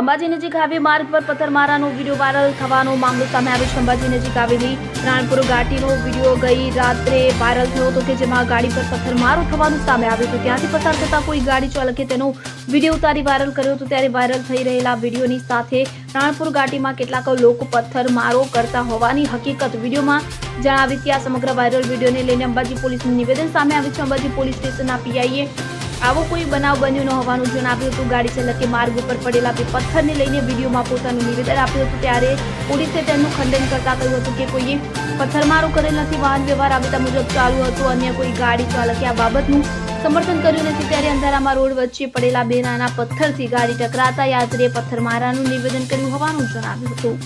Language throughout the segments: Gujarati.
અંબાજી નજીક હાઈવે માર્ગ પર પથ્થરમારાનો વીડિયો વાયરલ થવાનો મામલો સામે આવ્યો છે. અંબાજી નજીક આવેલી રાણપુર ઘાટીનો વીડિયો ગઈ રાત્રે વાયરલ થયો હતો કે જેમાં ગાડી પર પથ્થરમારો થવાનું સામે આવ્યું હતું. ત્યાંથી પસાર થતા કોઈ ગાડી ચાલકે તેનો વીડિયો ઉતારી વાયરલ કર્યો હતો. ત્યારે વાયરલ થઈ રહેલા વિડીયોની સાથે રાણપુર ઘાટીમાં કેટલાક લોકો પથ્થરમારો કરતા હોવાની હકીકત વિડીયોમાં જણાવી આ સમગ્ર વાયરલ વિડીયોને લઈને અંબાજી પોલીસનું નિવેદન સામે આવ્યું છે. અંબાજી પોલીસ સ્ટેશનના પીઆઈએ આવો કોઈ બનાવ બન્યો ન હોવાનું જણાવ્યું હતું. ગાડી ચાલકે માર્ગ ઉપર પડેલા બે પથ્થરને લઈને વિડીયોમાં પોતાનું નિવેદન આપ્યું હતું. ત્યારે પોલીસે તેમનું ખંડન કરતા કહ્યું હતું કે કોઈએ પથ્થરમારો કરેલ નથી, વાહન વ્યવહાર રાબેતા મુજબ ચાલુ હતું. અન્ય કોઈ ગાડી ચાલકે આ બાબતનું સમર્થન કર્યું નથી. ત્યારે અંધારામાં રોડ વચ્ચે પડેલા બે નાના પથ્થરથી ગાડી ટકરાતા યાત્રીએ પથ્થરમારાનું નિવેદન કર્યું હોવાનું જણાવ્યું હતું.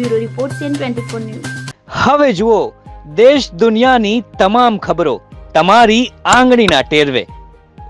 Bureau report CN twenty four news. હવે જુઓ, દેશ દુનિયાની તમામ ખબરો તમારી આંગળીના ટેરવે.